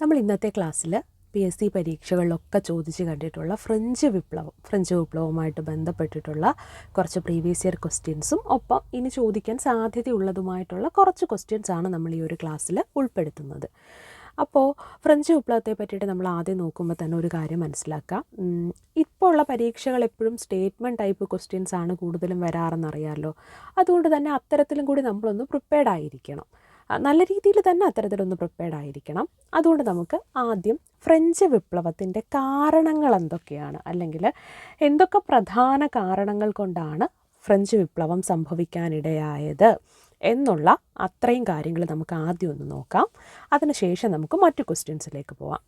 നമ്മൾ ഇന്നത്തെ ക്ലാസ്സിൽ പി എസ് സി പരീക്ഷകളിലൊക്കെ ചോദിച്ച് കണ്ടിട്ടുള്ള ഫ്രഞ്ച് വിപ്ലവം ഫ്രഞ്ച് വിപ്ലവവുമായിട്ട് ബന്ധപ്പെട്ടിട്ടുള്ള കുറച്ച് പ്രീവിയസ് ഇയർ ക്വസ്റ്റ്യൻസും ഒപ്പം ഇനി ചോദിക്കാൻ സാധ്യതയുള്ളതുമായിട്ടുള്ള കുറച്ച് ക്വസ്റ്റ്യൻസ് ആണ് നമ്മൾ ഈ ഒരു ക്ലാസ്സിൽ ഉൾപ്പെടുത്തുന്നത്. അപ്പോൾ ഫ്രഞ്ച് വിപ്ലവത്തെ പറ്റിയിട്ട് നമ്മൾ ആദ്യം നോക്കുമ്പോൾ തന്നെ ഒരു കാര്യം മനസ്സിലാക്കാം. ഇപ്പോൾ ഉള്ള പരീക്ഷകൾ എപ്പോഴും സ്റ്റേറ്റ്മെന്റ് ടൈപ്പ് ക്വസ്റ്റ്യൻസ് ആണ് കൂടുതലും വരാറെന്നറിയാമല്ലോ അതുകൊണ്ട് തന്നെ അത്തരത്തിലും കൂടി നമ്മളൊന്ന് പ്രിപ്പയർഡ് ആയിരിക്കണം. നല്ല രീതിയിൽ തന്നെ അത്തരത്തിലൊന്ന് പ്രിപ്പയർഡ് ആയിരിക്കണം. അതുകൊണ്ട് നമുക്ക് ആദ്യം ഫ്രഞ്ച് വിപ്ലവത്തിന്റെ കാരണങ്ങൾ എന്തൊക്കെയാണ്? അല്ലെങ്കിൽ എന്തൊക്കെ പ്രധാന കാരണങ്ങൾ കൊണ്ടാണ് ഫ്രഞ്ച് വിപ്ലവം സംഭവിക്കാനിടയായത്? എന്നുള്ള അത്രയും കാര്യങ്ങൾ നമുക്ക് ആദ്യം ഒന്ന് നോക്കാം. അതിനുശേഷം നമുക്ക് മറ്റു ക്വസ്റ്റ്യൻസിലേക്ക് പോവാം.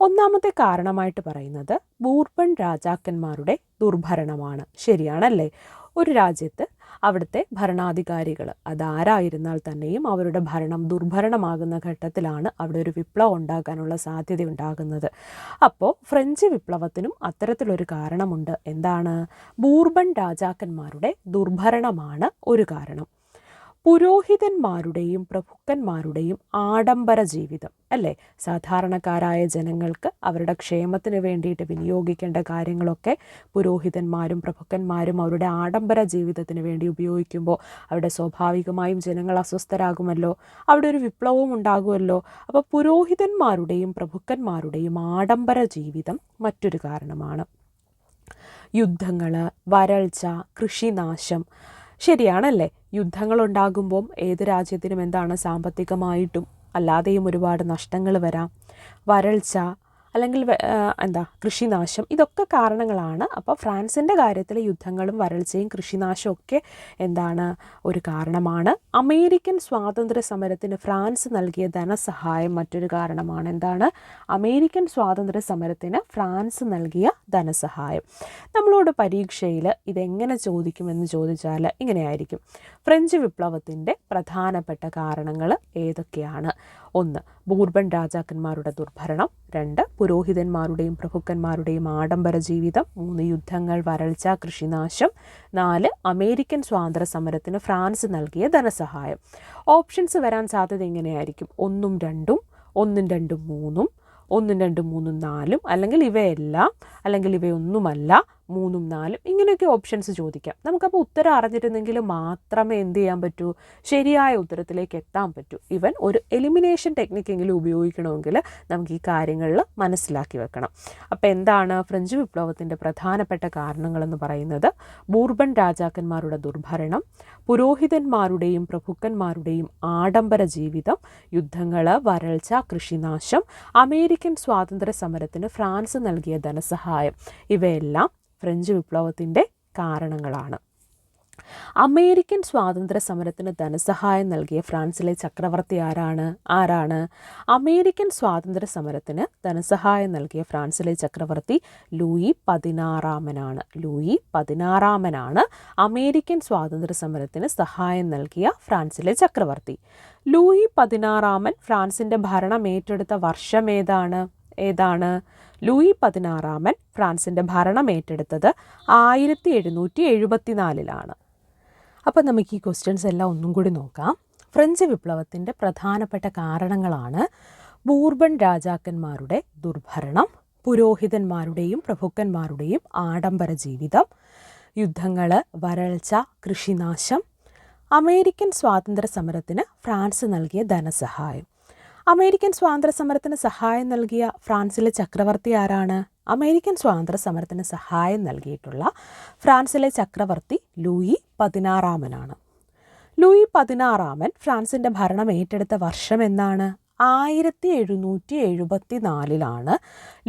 ഒന്നാമത്തെ കാരണമായിട്ട് പറയുന്നത് ബൂർബൺ രാജാക്കന്മാരുടെ ദുർഭരണമാണ്. ശരിയാണല്ലേ? ഒരു രാജ്യത്ത് അവിടുത്തെ ഭരണാധികാരികൾ അതാരായിരുന്നാൽ തന്നെയും അവരുടെ ഭരണം ദുർഭരണമാകുന്ന ഘട്ടത്തിലാണ് അവിടെ ഒരു വിപ്ലവം ഉണ്ടാകാനുള്ള സാധ്യത ഉണ്ടാകുന്നത്. അപ്പോൾ ഫ്രഞ്ച് വിപ്ലവത്തിനും അത്തരത്തിലൊരു കാരണമുണ്ട്. എന്താണ്? ബൂർബൺ രാജാക്കന്മാരുടെ ദുർഭരണമാണ് ഒരു കാരണം. പുരോഹിതന്മാരുടെയും പ്രഭുക്കന്മാരുടെയും ആഡംബര ജീവിതം അല്ലേ? സാധാരണക്കാരായ ജനങ്ങൾക്ക് അവരുടെ ക്ഷേമത്തിന് വേണ്ടിയിട്ട് വിനിയോഗിക്കേണ്ട കാര്യങ്ങളൊക്കെ പുരോഹിതന്മാരും പ്രഭുക്കന്മാരും അവരുടെ ആഡംബര ജീവിതത്തിന് വേണ്ടി ഉപയോഗിക്കുമ്പോൾ അവിടെ സ്വാഭാവികമായും ജനങ്ങൾ അസ്വസ്ഥരാകുമല്ലോ അവിടെ ഒരു വിപ്ലവം ഉണ്ടാകുമല്ലോ. അപ്പോൾ പുരോഹിതന്മാരുടെയും പ്രഭുക്കന്മാരുടെയും ആഡംബര ജീവിതം മറ്റൊരു കാരണമാണ്. യുദ്ധങ്ങൾ വരൾച്ച കൃഷിനാശം ശരിയാണല്ലേ? യുദ്ധങ്ങളുണ്ടാകുമ്പം ഏത് രാജ്യത്തിനും എന്താണ് സാമ്പത്തികമായിട്ടും അല്ലാതെയും ഒരുപാട് നഷ്ടങ്ങൾ വരാം. വരൾച്ച അല്ലെങ്കിൽ എന്താ കൃഷിനാശം ഇതൊക്കെ കാരണങ്ങളാണ്. അപ്പോൾ ഫ്രാൻസിന്റെ കാര്യത്തിൽ യുദ്ധങ്ങളും വരൾച്ചയും കൃഷിനാശവും ഒക്കെ എന്താണ് ഒരു കാരണമാണ്. അമേരിക്കൻ സ്വാതന്ത്ര്യ സമരത്തിന് ഫ്രാൻസ് നൽകിയ ധനസഹായം മറ്റൊരു കാരണമാണ്. എന്താണ്? അമേരിക്കൻ സ്വാതന്ത്ര്യ സമരത്തിന് ഫ്രാൻസ് നൽകിയ ധനസഹായം. നമ്മളോട് പരീക്ഷയിൽ ഇതെങ്ങനെ ചോദിക്കുമെന്ന് ചോദിച്ചാൽ ഇങ്ങനെയായിരിക്കും. ഫ്രഞ്ച് വിപ്ലവത്തിന്റെ പ്രധാനപ്പെട്ട കാരണങ്ങൾ ഏതൊക്കെയാണ്? ഒന്ന് ബൂർബൺ രാജാക്കന്മാരുടെ ദുർഭരണം. രണ്ട് പുരോഹിതന്മാരുടെയും പ്രഭുക്കന്മാരുടെയും ആഡംബര ജീവിതം. മൂന്ന് യുദ്ധങ്ങൾ വരൾച്ച കൃഷിനാശം. നാല് അമേരിക്കൻ സ്വാതന്ത്ര്യ സമരത്തിന് ഫ്രാൻസ് നൽകിയ ധനസഹായം. ഓപ്ഷൻസ് വരാൻ സാധ്യത എങ്ങനെയായിരിക്കും? ഒന്നും രണ്ടും ഒന്നും രണ്ടും മൂന്നും ഒന്നും രണ്ടും മൂന്നും നാലും അല്ലെങ്കിൽ ഇവയെല്ലാം അല്ലെങ്കിൽ ഇവയൊന്നുമല്ല മൂന്നും നാലും ഇങ്ങനെയൊക്കെ ഓപ്ഷൻസ് ചോദിക്കാം. നമുക്കപ്പോൾ ഉത്തരം അറിഞ്ഞിരുന്നെങ്കിൽ മാത്രമേ എന്ത് ചെയ്യാൻ പറ്റൂ? ശരിയായ ഉത്തരത്തിലേക്ക് എത്താൻ പറ്റൂ. ഇവൻ ഒരു എലിമിനേഷൻ ടെക്നിക്കെങ്കിലും ഉപയോഗിക്കണമെങ്കിൽ നമുക്ക് ഈ കാര്യങ്ങളിൽ മനസ്സിലാക്കി വെക്കണം. അപ്പോൾ എന്താണ് ഫ്രഞ്ച് വിപ്ലവത്തിന്റെ പ്രധാനപ്പെട്ട കാരണങ്ങളെന്ന് പറയുന്നത്? ബൂർബൺ രാജാക്കന്മാരുടെ ദുർഭരണം പുരോഹിതന്മാരുടെയും പ്രഭുക്കന്മാരുടെയും ആഡംബര ജീവിതം യുദ്ധങ്ങൾ വരൾച്ച കൃഷിനാശം അമേരിക്കൻ സ്വാതന്ത്ര്യ സമരത്തിന് ഫ്രാൻസ് നൽകിയ ധനസഹായം ഇവയെല്ലാം ഫ്രഞ്ച് വിപ്ലവത്തിന്റെ കാരണങ്ങളാണ്. അമേരിക്കൻ സ്വാതന്ത്ര്യ സമരത്തിന് ധനസഹായം നൽകിയ ഫ്രാൻസിലെ ചക്രവർത്തി ആരാണ്? ആരാണ്? അമേരിക്കൻ സ്വാതന്ത്ര്യ സമരത്തിന് ധനസഹായം നൽകിയ ഫ്രാൻസിലെ ചക്രവർത്തി ലൂയി പതിനാറാമനാണ്. ലൂയി പതിനാറാമനാണ് അമേരിക്കൻ സ്വാതന്ത്ര്യ സമരത്തിന് സഹായം നൽകിയ ഫ്രാൻസിലെ ചക്രവർത്തി. ലൂയി പതിനാറാമൻ ഫ്രാൻസിന്റെ ഭരണം ഏറ്റെടുത്ത വർഷം ഏതാണ്? ഏതാണ്? ലൂയി പതിനാറാമൻ ഫ്രാൻസിന്റെ ഭരണം ഏറ്റെടുത്തത് ആയിരത്തി എഴുന്നൂറ്റി എഴുപത്തിനാലിലാണ് അപ്പോൾ നമുക്ക് ഈ ക്വസ്റ്റ്യൻസ് എല്ലാം ഒന്നും കൂടി നോക്കാം. ഫ്രഞ്ച് വിപ്ലവത്തിന്റെ പ്രധാനപ്പെട്ട കാരണങ്ങളാണ് ബൂർബൺ രാജാക്കന്മാരുടെ ദുർഭരണം പുരോഹിതന്മാരുടെയും പ്രഭുക്കന്മാരുടെയും ആഡംബര ജീവിതം യുദ്ധങ്ങൾ വരൾച്ച കൃഷിനാശം അമേരിക്കൻ സ്വാതന്ത്ര്യ സമരത്തിന് ഫ്രാൻസ് നൽകിയ ധനസഹായം. അമേരിക്കൻ സ്വാതന്ത്ര്യ സമരത്തിന് സഹായം നൽകിയ ഫ്രാൻസിലെ ചക്രവർത്തി ആരാണ്? അമേരിക്കൻ സ്വാതന്ത്ര്യ സമരത്തിന് സഹായം നൽകിയിട്ടുള്ള ഫ്രാൻസിലെ ചക്രവർത്തി ലൂയി പതിനാറാമനാണ്. ലൂയി പതിനാറാമൻ ഫ്രാൻസിന്റെ ഭരണം ഏറ്റെടുത്ത വർഷം എന്നാണ്? ആയിരത്തി എഴുന്നൂറ്റി എഴുപത്തി നാലിലാണ്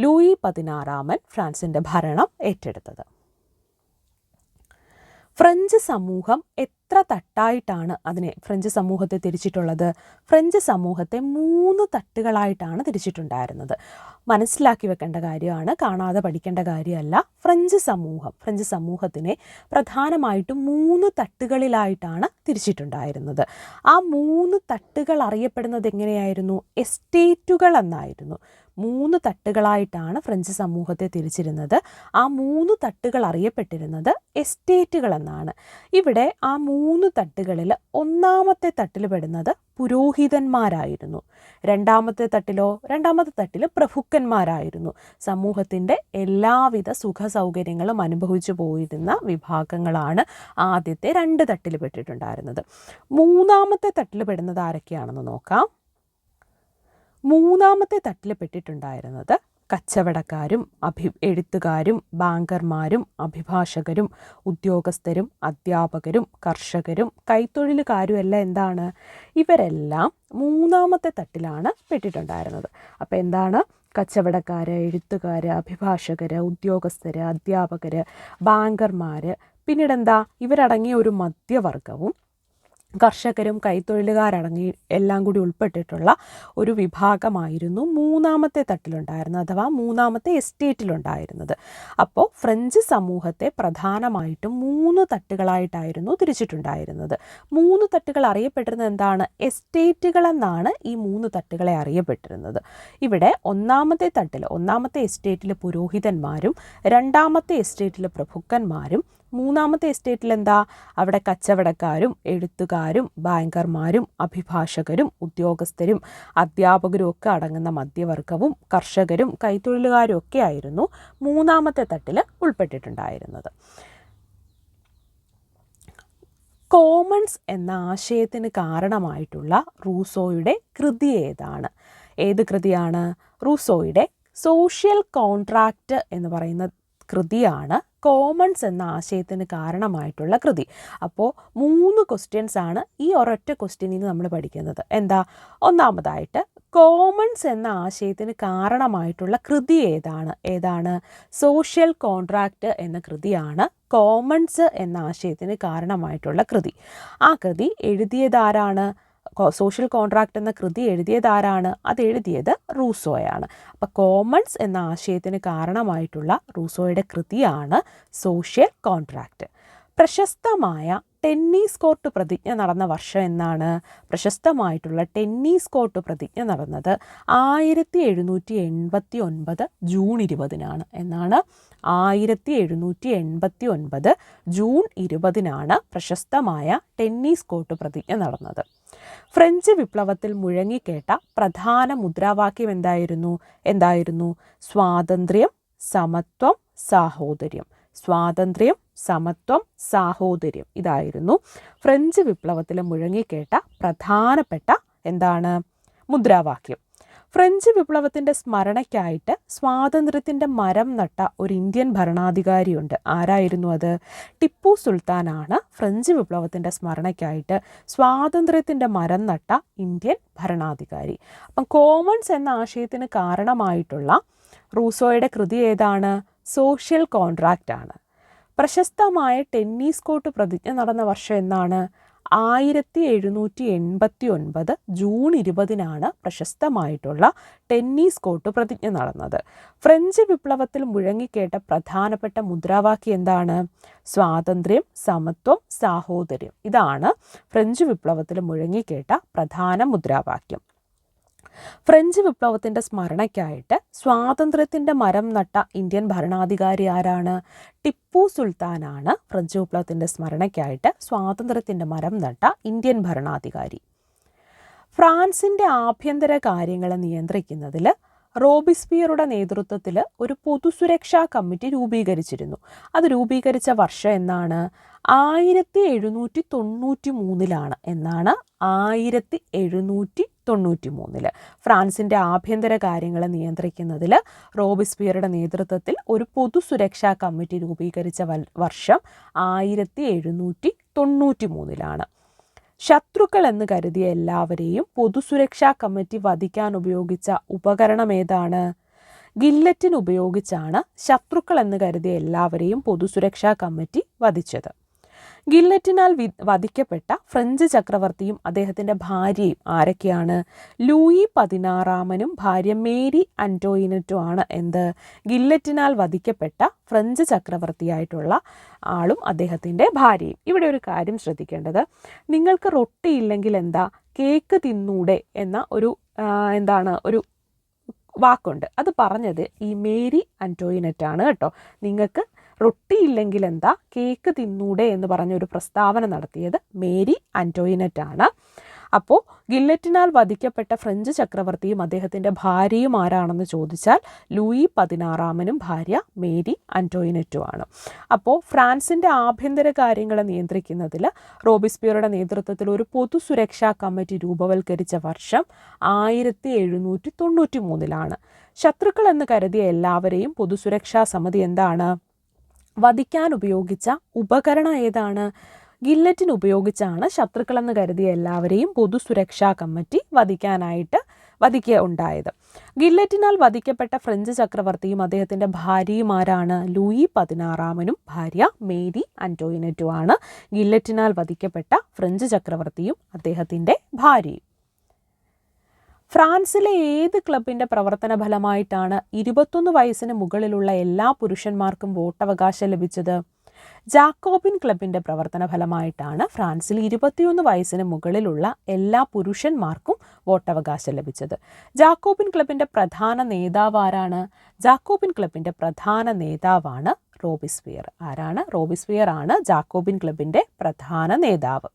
ലൂയി പതിനാറാമൻ ഫ്രാൻസിന്റെ ഭരണം ഏറ്റെടുത്തത്. ഫ്രഞ്ച് സമൂഹം എത്ര തട്ടായിട്ടാണ് അതിനെ ഫ്രഞ്ച് സമൂഹത്തെ തിരിച്ചിട്ടുള്ളത്? ഫ്രഞ്ച് സമൂഹത്തെ മൂന്ന് തട്ടുകളായിട്ടാണ് തിരിച്ചിട്ടുണ്ടായിരുന്നത്. മനസ്സിലാക്കി വെക്കേണ്ട കാര്യമാണ് കാണാതെ പഠിക്കേണ്ട കാര്യമല്ല. ഫ്രഞ്ച് സമൂഹം ഫ്രഞ്ച് സമൂഹത്തിനെ പ്രധാനമായിട്ടും മൂന്ന് തട്ടുകളിലായിട്ടാണ് തിരിച്ചിട്ടുണ്ടായിരുന്നത്. ആ മൂന്ന് തട്ടുകൾ അറിയപ്പെടുന്നത് എങ്ങനെയായിരുന്നു? എസ്റ്റേറ്റുകൾ എന്നായിരുന്നു. മൂന്ന് തട്ടുകളായിട്ടാണ് ഫ്രഞ്ച് സമൂഹത്തെ തിരിച്ചിരുന്നത്. ആ മൂന്ന് തട്ടുകൾ അറിയപ്പെട്ടിരുന്നത് എസ്റ്റേറ്റുകൾ എന്നാണ്. ഇവിടെ ആ മൂന്ന് തട്ടുകളിൽ ഒന്നാമത്തെ തട്ടിൽ പെടുന്നത് പുരോഹിതന്മാരായിരുന്നു. രണ്ടാമത്തെ തട്ടിലോ രണ്ടാമത്തെ തട്ടിൽ പ്രഭുക്കന്മാരായിരുന്നു. സമൂഹത്തിന്റെ എല്ലാവിധ സുഖ സൗകര്യങ്ങളും അനുഭവിച്ചു പോയിരുന്ന വിഭാഗങ്ങളാണ് ആദ്യത്തെ രണ്ട് തട്ടിൽ പെട്ടിട്ടുണ്ടായിരുന്നത്. മൂന്നാമത്തെ തട്ടിൽ പെടുന്നത് ആരൊക്കെയാണെന്ന് നോക്കാം. മൂന്നാമത്തെ തട്ടിൽ പെട്ടിട്ടുണ്ടായിരുന്നത് കച്ചവടക്കാരും അഭി എഴുത്തുകാരും ബാങ്കർമാരും അഭിഭാഷകരും ഉദ്യോഗസ്ഥരും അധ്യാപകരും കർഷകരും കൈത്തൊഴിലുകാരും എല്ലാം എന്താണ്? ഇവരെല്ലാം മൂന്നാമത്തെ തട്ടിലാണ് പെട്ടിട്ടുണ്ടായിരുന്നത്. അപ്പോൾ എന്താണ്? കച്ചവടക്കാർ എഴുത്തുകാർ അഭിഭാഷകർ ഉദ്യോഗസ്ഥർ അധ്യാപകർ ബാങ്കർമാർ പിന്നീട് എന്താ ഇവരടങ്ങിയ ഒരു മധ്യവർഗവും കർഷകരും കൈത്തൊഴിലുകാരടങ്ങി എല്ലാം കൂടി ഉൾപ്പെട്ടിട്ടുള്ള ഒരു വിഭാഗമായിരുന്നു മൂന്നാമത്തെ തട്ടിലുണ്ടായിരുന്നത് അഥവാ മൂന്നാമത്തെ എസ്റ്റേറ്റിലുണ്ടായിരുന്നത്. അപ്പോൾ ഫ്രഞ്ച് സമൂഹത്തെ പ്രധാനമായിട്ടും മൂന്ന് തട്ടുകളായിട്ടായിരുന്നു തിരിച്ചിട്ടുണ്ടായിരുന്നത്. മൂന്ന് തട്ടുകൾ അറിയപ്പെട്ടിരുന്നത് എന്താണ്? എസ്റ്റേറ്റുകളെന്നാണ് ഈ മൂന്ന് തട്ടുകളെ അറിയപ്പെട്ടിരുന്നത്. ഇവിടെ ഒന്നാമത്തെ തട്ടിൽ ഒന്നാമത്തെ എസ്റ്റേറ്റിലെ പുരോഹിതന്മാരും രണ്ടാമത്തെ എസ്റ്റേറ്റിലെ പ്രഭുക്കന്മാരും മൂന്നാമത്തെ എസ്റ്റേറ്റിൽ എന്താ? അവിടെ കച്ചവടക്കാരും എഴുത്തുകാരും ബാങ്കർമാരും അഭിഭാഷകരും ഉദ്യോഗസ്ഥരും അധ്യാപകരും ഒക്കെ അടങ്ങുന്ന മധ്യവർഗവും കർഷകരും കൈത്തൊഴിലുകാരും ഒക്കെ ആയിരുന്നു മൂന്നാമത്തെ തട്ടിൽ ഉൾപ്പെട്ടിട്ടുണ്ടായിരുന്നത്. കോമൺസ് എന്ന ആശയത്തിന് കാരണമായിട്ടുള്ള റൂസോയുടെ കൃതി ഏതാണ്? ഏത് കൃതിയാണ്? റൂസോയുടെ സോഷ്യൽ കോൺട്രാക്റ്റ് എന്ന് പറയുന്ന കൃതിയാണ് കോമൺസ് എന്ന ആശയത്തിന് കാരണമായിട്ടുള്ള കൃതി. അപ്പോൾ മൂന്ന് ക്വസ്റ്റ്യൻസ് ആണ് ഈ ഒരൊറ്റ ക്വസ്റ്റ്യനിൽ നിന്ന് നമ്മൾ പഠിക്കുന്നത്. എന്താ? ഒന്നാമതായിട്ട് കോമൺസ് എന്ന ആശയത്തിന് കാരണമായിട്ടുള്ള കൃതി ഏതാണ്? ഏതാണ്? സോഷ്യൽ കോൺട്രാക്റ്റ് എന്ന കൃതിയാണ് കോമൺസ് എന്ന ആശയത്തിന് കാരണമായിട്ടുള്ള കൃതി. ആ കൃതി എഴുതിയതാരാണ് സോഷ്യൽ കോൺട്രാക്റ്റ് എന്ന കൃതി എഴുതിയതാരാണ്? അത് എഴുതിയത് റൂസോയാണ്. അപ്പോൾ കോമൺസ് എന്ന ആശയത്തിന് കാരണമായിട്ടുള്ള റൂസോയുടെ കൃതിയാണ് സോഷ്യൽ കോൺട്രാക്റ്റ് പ്രശസ്തമായ ടെന്നീസ് കോർട്ട് പ്രതിജ്ഞ നടന്ന വർഷം എന്നാണ്? പ്രശസ്തമായിട്ടുള്ള ടെന്നീസ് കോർട്ട് പ്രതിജ്ഞ നടന്നത് ആയിരത്തി എഴുന്നൂറ്റി എൺപത്തി ഒൻപത് ജൂൺ ഇരുപതിനാണ് എന്നാണ്. ആയിരത്തി എഴുന്നൂറ്റി എൺപത്തി ഒൻപത് ജൂൺ ഇരുപതിനാണ് പ്രശസ്തമായ ടെന്നീസ് കോർട്ട് പ്രതിജ്ഞ നടന്നത്. ഫ്രഞ്ച് വിപ്ലവത്തിൽ മുഴങ്ങിക്കേട്ട പ്രധാന മുദ്രാവാക്യം എന്തായിരുന്നു? എന്തായിരുന്നു? സ്വാതന്ത്ര്യം സമത്വം സാഹോദര്യം. സ്വാതന്ത്ര്യം സമത്വം സാഹോദര്യം. ഇതായിരുന്നു ഫ്രഞ്ച് വിപ്ലവത്തിൽ മുഴങ്ങിക്കേട്ട പ്രധാനപ്പെട്ട എന്താണ്? മുദ്രാവാക്യം. ഫ്രഞ്ച് വിപ്ലവത്തിന്റെ സ്മരണയ്ക്കായിട്ട് സ്വാതന്ത്ര്യത്തിന്റെ മരം നട്ട ഒരു ഇന്ത്യൻ ഭരണാധികാരിയുണ്ട്. ആരായിരുന്നു അത്? ടിപ്പു സുൽത്താനാണ് ഫ്രഞ്ച് വിപ്ലവത്തിന്റെ സ്മരണയ്ക്കായിട്ട് സ്വാതന്ത്ര്യത്തിന്റെ മരം നട്ട ഇന്ത്യൻ ഭരണാധികാരി. അപ്പം കോമൺസ് എന്ന ആശയത്തിന് കാരണമായിട്ടുള്ള റൂസോയുടെ കൃതി ഏതാണ്? സോഷ്യൽ കോൺട്രാക്റ്റ് ആണ് പ്രശസ്തമായ ടെന്നീസ് കോർട്ട് പ്രതിജ്ഞ നടന്ന വർഷം എന്നാണ്? ആയിരത്തി എഴുന്നൂറ്റി എൺപത്തി ഒൻപത് ജൂൺ ഇരുപതിനാണ് പ്രശസ്തമായിട്ടുള്ള ടെന്നീസ് കോർട്ട് പ്രതിജ്ഞ നടന്നത്. ഫ്രഞ്ച് വിപ്ലവത്തിൽ മുഴങ്ങിക്കേട്ട പ്രധാനപ്പെട്ട മുദ്രാവാക്യം എന്താണ്? സ്വാതന്ത്ര്യം സമത്വം സാഹോദര്യം. ഇതാണ് ഫ്രഞ്ച് വിപ്ലവത്തിൽ മുഴങ്ങിക്കേട്ട പ്രധാന മുദ്രാവാക്യം. ഫ്രഞ്ച് വിപ്ലവത്തിന്റെ സ്മരണയ്ക്കായിട്ട് സ്വാതന്ത്ര്യത്തിന്റെ മരം നട്ട ഇന്ത്യൻ ഭരണാധികാരി ആരാണ്? ടിപ്പു സുൽത്താനാണ് ഫ്രഞ്ച് വിപ്ലവത്തിന്റെ സ്മരണയ്ക്കായിട്ട് സ്വാതന്ത്ര്യത്തിന്റെ മരം നട്ട ഇന്ത്യൻ ഭരണാധികാരി. ഫ്രാൻസിന്റെ ആഭ്യന്തര കാര്യങ്ങളെ നിയന്ത്രിക്കുന്നതിൽ റോബിസ്പിയറുടെ നേതൃത്വത്തിൽ ഒരു പൊതുസുരക്ഷാ കമ്മിറ്റി രൂപീകരിച്ചിരുന്നു. അത് രൂപീകരിച്ച വർഷം എന്നാണ്? ആയിരത്തി എഴുന്നൂറ്റി തൊണ്ണൂറ്റി മൂന്നിലാണ് എന്നാണ് ആയിരത്തി എഴുന്നൂറ്റി തൊണ്ണൂറ്റി മൂന്നിൽ ഫ്രാൻസിന്റെ ആഭ്യന്തര കാര്യങ്ങളെ നിയന്ത്രിക്കുന്നതിൽ റോബിസ്പിയറുടെ നേതൃത്വത്തിൽ ഒരു പൊതുസുരക്ഷാ കമ്മിറ്റി രൂപീകരിച്ച വർഷം ആയിരത്തി എഴുന്നൂറ്റി തൊണ്ണൂറ്റി മൂന്നിലാണ് ശത്രുക്കൾ എന്ന് കരുതിയ എല്ലാവരെയും പൊതുസുരക്ഷാ കമ്മിറ്റി വധിക്കാൻ ഉപയോഗിച്ച ഉപകരണം ഏതാണ്? ഗില്ലറ്റിൻ ഉപയോഗിച്ചാണ് ശത്രുക്കൾ എന്ന് കരുതിയ എല്ലാവരെയും പൊതുസുരക്ഷാ കമ്മിറ്റി വധിച്ചത്. ഗില്ലറ്റിനാൽ വധിക്കപ്പെട്ട ഫ്രഞ്ച് ചക്രവർത്തിയും അദ്ദേഹത്തിന്റെ ഭാര്യയും ആരൊക്കെയാണ്? ലൂയി പതിനാറാമനും ഭാര്യ മേരി അന്റോയിനറ്റും ആണ് എന്ത്? ഗില്ലറ്റിനാൽ വധിക്കപ്പെട്ട ഫ്രഞ്ച് ചക്രവർത്തിയായിട്ടുള്ള ആളും അദ്ദേഹത്തിന്റെ ഭാര്യയും. ഇവിടെ ഒരു കാര്യം ശ്രദ്ധിക്കേണ്ടത്. നിങ്ങൾക്ക് റൊട്ടി ഇല്ലെങ്കിൽ എന്താ? കേക്ക് തിന്നൂടെ എന്ന ഒരു എന്താണ് ഒരു വാക്കുണ്ട്. അത് പറഞ്ഞത് ഈ മേരി അന്റോയിനറ്റാണ് കേട്ടോ. നിങ്ങൾക്ക് റൊട്ടി ഇല്ലെങ്കിൽ എന്താ കേക്ക് തിന്നൂടെ എന്ന് പറഞ്ഞൊരു പ്രസ്താവന നടത്തിയത് മേരി ആന്റോയിനറ്റ് ആണ് അപ്പോൾ ഗില്ലറ്റിനാൽ വധിക്കപ്പെട്ട ഫ്രഞ്ച് ചക്രവർത്തിയും അദ്ദേഹത്തിന്റെ ഭാര്യയും ആരാണെന്ന് ചോദിച്ചാൽ ലൂയി പതിനാറാമനും ഭാര്യ മേരി അന്റോയിനറ്റുമാണ് അപ്പോൾ ഫ്രാൻസിന്റെ ആഭ്യന്തര കാര്യങ്ങളെ നിയന്ത്രിക്കുന്നതിൽ റോബിസ്പിയറുടെ നേതൃത്വത്തിൽ ഒരു പൊതു സുരക്ഷാ കമ്മിറ്റി രൂപവൽക്കരിച്ച വർഷം ആയിരത്തി എഴുന്നൂറ്റി തൊണ്ണൂറ്റി മൂന്നിലാണ് ശത്രുക്കൾ എന്ന് കരുതിയ എല്ലാവരെയും പൊതുസുരക്ഷാ സമിതി എന്താണ്? വധിക്കാൻ ഉപയോഗിച്ച ഉപകരണം ഏതാണ്? ഗില്ലറ്റിൻ ഉപയോഗിച്ചാണ് ശത്രുക്കളെന്ന് കരുതിയ എല്ലാവരെയും പൊതുസുരക്ഷാ കമ്മിറ്റി വധിക്കാനായിട്ട് വധിക്കുക ഉണ്ടായത്. ഗില്ലറ്റിനാൽ വധിക്കപ്പെട്ട ഫ്രഞ്ച് ചക്രവർത്തിയും അദ്ദേഹത്തിന്റെ ഭാര്യയുമാരാണ് ലൂയി പതിനാറാമനും ഭാര്യ മേരി അന്റോയിനറ്റുമാണ് ഗില്ലറ്റിനാൽ വധിക്കപ്പെട്ട ഫ്രഞ്ച് ചക്രവർത്തിയും അദ്ദേഹത്തിന്റെ ഭാര്യയും. ഫ്രാൻസിലെ ഏത് ക്ലബിന്റെ പ്രവർത്തന ഫലമായിട്ടാണ് ഇരുപത്തൊന്ന് വയസ്സിന് മുകളിലുള്ള എല്ലാ പുരുഷന്മാർക്കും വോട്ടവകാശം ലഭിച്ചത്? ജാക്കോബിൻ ക്ലബിന്റെ പ്രവർത്തന ഫലമായിട്ടാണ് ഫ്രാൻസിൽ ഇരുപത്തിയൊന്ന് വയസ്സിന് മുകളിലുള്ള എല്ലാ പുരുഷന്മാർക്കും വോട്ടവകാശം ലഭിച്ചത്. ജാക്കോബിൻ ക്ലബിന്റെ പ്രധാന നേതാവ് ആരാണ്? ജാക്കോബിൻ ക്ലബിന്റെ പ്രധാന നേതാവാണ് റോബിസ്ഫിയർ ആരാണ്? റോബിസ്വിയർ ആണ് ജാക്കോബിൻ ക്ലബിന്റെ പ്രധാന നേതാവ്.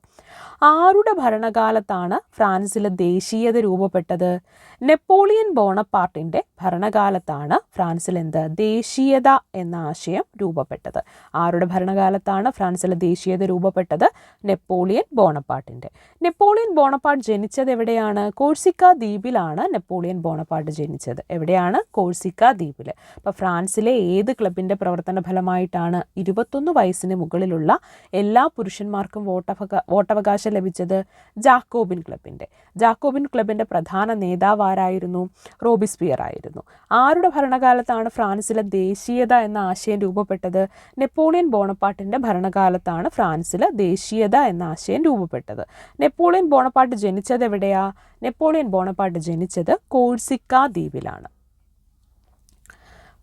ആരുടെ ഭരണകാലത്താണ് ഫ്രാൻസിലെ ദേശീയത രൂപപ്പെട്ടത്? നെപ്പോളിയൻ ബോണപ്പാർട്ടിന്റെ ഭരണകാലത്താണ് ഫ്രാൻസിൽ എന്ത്? ദേശീയത എന്ന ആശയം രൂപപ്പെട്ടത്. ആരുടെ ഭരണകാലത്താണ് ഫ്രാൻസിലെ ദേശീയത രൂപപ്പെട്ടത്? നെപ്പോളിയൻ ബോണപ്പാട്ടിന്റെ. നെപ്പോളിയൻ ബോണപ്പാട്ട് ജനിച്ചത് എവിടെയാണ്? കോഴ്സിക്ക ദ്വീപിലാണ് നെപ്പോളിയൻ ബോണപ്പാട്ട് ജനിച്ചത്. എവിടെയാണ്? കോഴ്സിക്ക ദ്വീപിൽ. അപ്പോൾ ഫ്രാൻസിലെ ഏത് ക്ലബിന്റെ പ്രവർത്തന ഫലമായിട്ടാണ് ഇരുപത്തൊന്ന് വയസ്സിന് മുകളിലുള്ള എല്ലാ പുരുഷന്മാർക്കും വോട്ടവകാ വോട്ടവകാശം ലഭിച്ചത്? ജാക്കോബിൻ ക്ലബിന്റെ. ജാക്കോബിൻ ക്ലബിന്റെ പ്രധാന നേതാവ് ആരായിരുന്നു? റോബിസ്പിയർ ആയിരുന്നു. ആരുടെ ഭരണകാലത്താണ് ഫ്രാൻസിലെ ദേശീയത എന്ന ആശയം രൂപപ്പെട്ടത്? നെപ്പോളിയൻ ബോണപ്പാട്ടിന്റെ ഭരണകാലത്താണ് ഫ്രാൻസിലെ ദേശീയത എന്ന ആശയം രൂപപ്പെട്ടത്. നെപ്പോളിയൻ ബോണപ്പാട്ട് ജനിച്ചത് എവിടെയാ നെപ്പോളിയൻ ബോണപ്പാട്ട് ജനിച്ചത് കോഴ്സിക്ക ദ്വീപിലാണ്.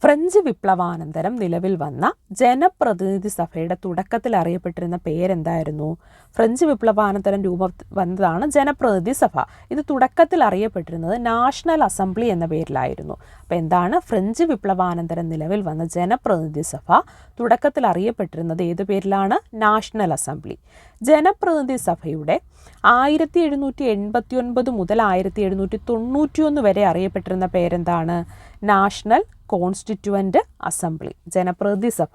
ഫ്രഞ്ച് വിപ്ലവാനന്തരം നിലവിൽ വന്ന ജനപ്രതിനിധി സഭയുടെ തുടക്കത്തിൽ അറിയപ്പെട്ടിരുന്ന പേരെന്തായിരുന്നു? ഫ്രഞ്ച് വിപ്ലവാനന്തരം രൂപ വന്നതാണ് ജനപ്രതിനിധി സഭ. ഇത് തുടക്കത്തിൽ അറിയപ്പെട്ടിരുന്നത് നാഷണൽ അസംബ്ലി എന്ന പേരിലായിരുന്നു. അപ്പോൾ എന്താണ്? ഫ്രഞ്ച് വിപ്ലവാനന്തരം നിലവിൽ വന്ന ജനപ്രതിനിധി സഭ തുടക്കത്തിൽ അറിയപ്പെട്ടിരുന്നത് ഏത് പേരിലാണ്? National Assembly. ജനപ്രതിനിധി സഭയുടെ ആയിരത്തി എഴുന്നൂറ്റി എൺപത്തി ഒൻപത് മുതൽ ആയിരത്തി എഴുന്നൂറ്റി തൊണ്ണൂറ്റി ഒന്ന് വരെ അറിയപ്പെട്ടിരുന്ന പേരെന്താണ്? നാഷണൽ കോൺസ്റ്റിറ്റ്യുവന്റ് അസംബ്ലി ജനപ്രതിനിധി സഭ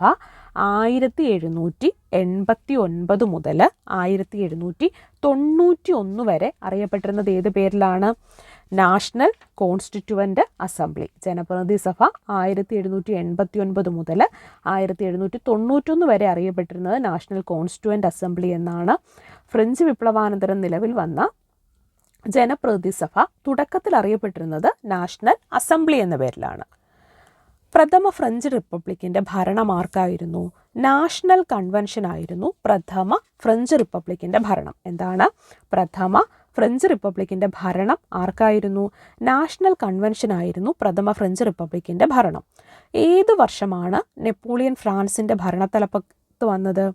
ആയിരത്തി എഴുന്നൂറ്റി എൺപത്തി ഒൻപത് മുതൽ ആയിരത്തി എഴുന്നൂറ്റി തൊണ്ണൂറ്റി ഒന്ന് വരെ അറിയപ്പെട്ടിരുന്നത് ഏത് പേരിലാണ്? നാഷണൽ കോൺസ്റ്റിറ്റ്യുവന്റ് അസംബ്ലി ജനപ്രതിനിധി സഭ ആയിരത്തി എഴുന്നൂറ്റി എൺപത്തി ഒൻപത് മുതൽ ആയിരത്തി എഴുന്നൂറ്റി തൊണ്ണൂറ്റൊന്ന് വരെ അറിയപ്പെട്ടിരുന്നത് നാഷണൽ കോൺസ്റ്റിറ്റ്യുവന്റ് അസംബ്ലി എന്നാണ്. ഫ്രഞ്ച് വിപ്ലവാനന്തരം നിലവിൽ വന്ന ജനപ്രതിനിധി സഭ തുടക്കത്തിൽ അറിയപ്പെട്ടിരുന്നത് നാഷണൽ അസംബ്ലി എന്ന പേരിലാണ്. പ്രഥമ ഫ്രഞ്ച് റിപ്പബ്ലിക്കിന്റെ ഭരണം നാഷണൽ കൺവെൻഷൻ ആയിരുന്നു പ്രഥമ ഫ്രഞ്ച് റിപ്പബ്ലിക്കിന്റെ ഭരണം. എന്താണ്? പ്രഥമ ഫ്രഞ്ച് റിപ്പബ്ലിക്കിന്റെ ഭരണം ആർക്കായിരുന്നു? നാഷണൽ കൺവെൻഷൻ ആയിരുന്നു പ്രഥമ ഫ്രഞ്ച് റിപ്പബ്ലിക്കിന്റെ ഭരണം. ഏത് വർഷമാണ് നെപ്പോളിയൻ ഫ്രാൻസിന്റെ ഭരണത്തലപ്പത്ത് വന്നത്?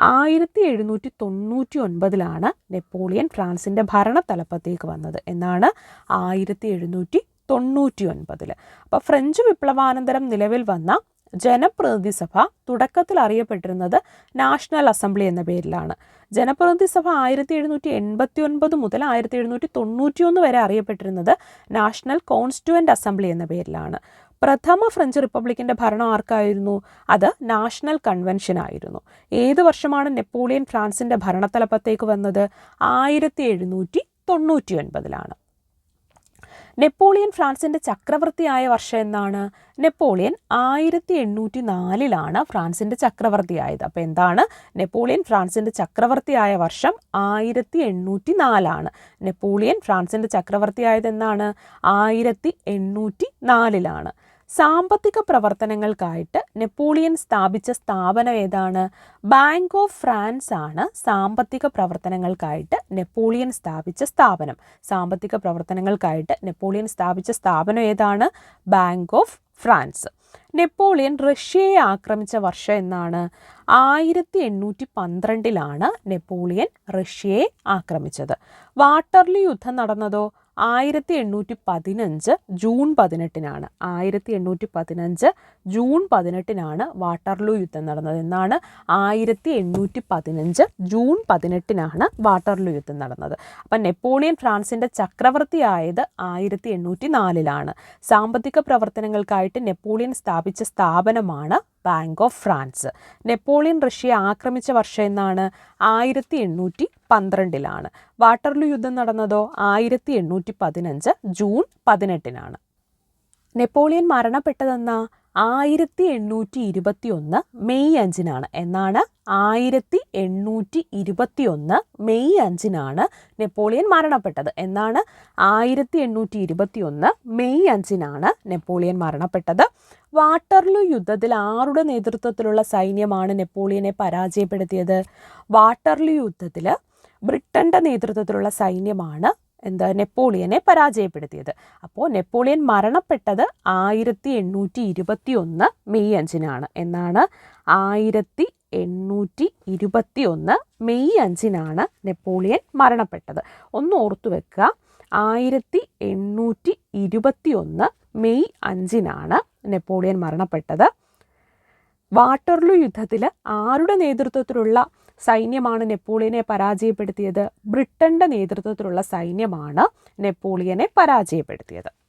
ആയിരത്തി എഴുന്നൂറ്റി തൊണ്ണൂറ്റി ഒൻപതിലാണ് നെപ്പോളിയൻ ഫ്രാൻസിന്റെ ഭരണത്തലപ്പത്തേക്ക് വന്നത്. എന്നാണ് ആയിരത്തി എഴുന്നൂറ്റി തൊണ്ണൂറ്റി ഒൻപതിൽ അപ്പോൾ ഫ്രഞ്ച് വിപ്ലവാനന്തരം നിലവിൽ വന്ന ജനപ്രതിനിധി സഭ തുടക്കത്തിൽ അറിയപ്പെട്ടിരുന്നത് നാഷണൽ അസംബ്ലി എന്ന പേരിലാണ്. ജനപ്രതിനിധി സഭ ആയിരത്തി എഴുന്നൂറ്റി എൺപത്തി ഒൻപത് മുതൽ ആയിരത്തി എഴുന്നൂറ്റി തൊണ്ണൂറ്റി ഒന്ന് വരെ അറിയപ്പെട്ടിരുന്നത് നാഷണൽ കോൺസ്റ്റുവന്റ് അസംബ്ലി എന്ന പേരിലാണ്. പ്രഥമ ഫ്രഞ്ച് റിപ്പബ്ലിക്കിന്റെ ഭരണം ആർക്കായിരുന്നു? അത് നാഷണൽ കൺവെൻഷൻ ആയിരുന്നു. ഏത് വർഷമാണ് നെപ്പോളിയൻ ഫ്രാൻസിന്റെ ഭരണത്തലപ്പത്തേക്ക് വന്നത്? ആയിരത്തി എഴുന്നൂറ്റി തൊണ്ണൂറ്റി ഒൻപതിലാണ് നെപ്പോളിയൻ ഫ്രാൻസിന്റെ ചക്രവർത്തിയായ വർഷം എന്നാണ്? നെപ്പോളിയൻ ആയിരത്തി എണ്ണൂറ്റി നാലിലാണ് ഫ്രാൻസിന്റെ ചക്രവർത്തിയായത്. അപ്പോൾ എന്താണ്? നെപ്പോളിയൻ ഫ്രാൻസിന്റെ ചക്രവർത്തിയായ വർഷം ആയിരത്തി എണ്ണൂറ്റി നാലാണ് നെപ്പോളിയൻ ഫ്രാൻസിന്റെ ചക്രവർത്തിയായത് എന്നാണ്? ആയിരത്തി എണ്ണൂറ്റി നാലിലാണ് സാമ്പത്തിക പ്രവർത്തനങ്ങൾക്കായിട്ട് നെപ്പോളിയൻ സ്ഥാപിച്ച സ്ഥാപനം ഏതാണ്? ബാങ്ക് ഓഫ് ഫ്രാൻസ് ആണ് സാമ്പത്തിക പ്രവർത്തനങ്ങൾക്കായിട്ട് നെപ്പോളിയൻ സ്ഥാപിച്ച സ്ഥാപനം. സാമ്പത്തിക പ്രവർത്തനങ്ങൾക്കായിട്ട് നെപ്പോളിയൻ സ്ഥാപിച്ച സ്ഥാപനം ഏതാണ്? Bank of France. നെപ്പോളിയൻ റഷ്യയെ ആക്രമിച്ച വർഷം എന്നാണ്. ആയിരത്തി എണ്ണൂറ്റി പന്ത്രണ്ടിലാണ് നെപ്പോളിയൻ റഷ്യയെ ആക്രമിച്ചത്. വാട്ടർലി യുദ്ധം നടന്നതോ? ആയിരത്തി എണ്ണൂറ്റി പതിനഞ്ച് ജൂൺ പതിനെട്ടിനാണ്. ആയിരത്തി എണ്ണൂറ്റി പതിനഞ്ച് ജൂൺ പതിനെട്ടിനാണ് വാട്ടർലൂ യുദ്ധം നടന്നത്. എന്നാണ് ആയിരത്തി എണ്ണൂറ്റി പതിനഞ്ച് ജൂൺ പതിനെട്ടിനാണ് വാട്ടർലൂ യുദ്ധം നടന്നത്. അപ്പം നെപ്പോളിയൻ ഫ്രാൻസിന്റെ ചക്രവർത്തിയായത് ആയിരത്തി എണ്ണൂറ്റി നാലിലാണ് സാമ്പത്തിക പ്രവർത്തനങ്ങൾക്കായിട്ട് നെപ്പോളിയൻ സ്ഥാപിച്ച സ്ഥാപനമാണ് ബാങ്ക് ഓഫ് ഫ്രാൻസ്. നെപ്പോളിയൻ റഷ്യയെ ആക്രമിച്ച വർഷം എന്നാണ് ആയിരത്തി എണ്ണൂറ്റി പന്ത്രണ്ടിലാണ് വാട്ടർലു യുദ്ധം നടന്നതോ ആയിരത്തി എണ്ണൂറ്റി പതിനഞ്ച് ജൂൺ പതിനെട്ടിനാണ്. നെപ്പോളിയൻ മരണപ്പെട്ടതെന്ന ആയിരത്തി എണ്ണൂറ്റി ഇരുപത്തി ഒന്ന് മെയ് അഞ്ചിനാണ്. എന്നാണ് ആയിരത്തി എണ്ണൂറ്റി ഇരുപത്തി ഒന്ന് മെയ് അഞ്ചിനാണ് നെപ്പോളിയൻ മരണപ്പെട്ടത്. എന്നാണ് ആയിരത്തി എണ്ണൂറ്റി ഇരുപത്തി ഒന്ന് മെയ് അഞ്ചിനാണ് നെപ്പോളിയൻ മരണപ്പെട്ടത്. വാട്ടർലു യുദ്ധത്തിൽ ആരുടെ നേതൃത്വത്തിലുള്ള സൈന്യമാണ് നെപ്പോളിയനെ പരാജയപ്പെടുത്തിയത്? വാട്ടർലു യുദ്ധത്തിൽ ബ്രിട്ടന്റെ നേതൃത്വത്തിലുള്ള സൈന്യമാണ് എന്താ നെപ്പോളിയനെ പരാജയപ്പെടുത്തിയത്. അപ്പോൾ നെപ്പോളിയൻ മരണപ്പെട്ടത് ആയിരത്തി എണ്ണൂറ്റി ഇരുപത്തി ഒന്ന് മെയ് അഞ്ചിനാണ്. എന്നാണ് ആയിരത്തി എണ്ണൂറ്റി ഇരുപത്തി ഒന്ന് മെയ് അഞ്ചിനാണ് നെപ്പോളിയൻ മരണപ്പെട്ടത്. ഒന്ന് ഓർത്തു വെക്കുക ആയിരത്തി എണ്ണൂറ്റി ഇരുപത്തി ഒന്ന് മെയ് അഞ്ചിനാണ് നെപ്പോളിയൻ മരണപ്പെട്ടത്. വാട്ടർലു യുദ്ധത്തിൽ ആരുടെ നേതൃത്വത്തിലുള്ള സൈന്യമാണ് നെപ്പോളിയനെ പരാജയപ്പെടുത്തിയത്. ബ്രിട്ടന്റെ നേതൃത്വത്തിലുള്ള സൈന്യമാണ് നെപ്പോളിയനെ പരാജയപ്പെടുത്തിയത്.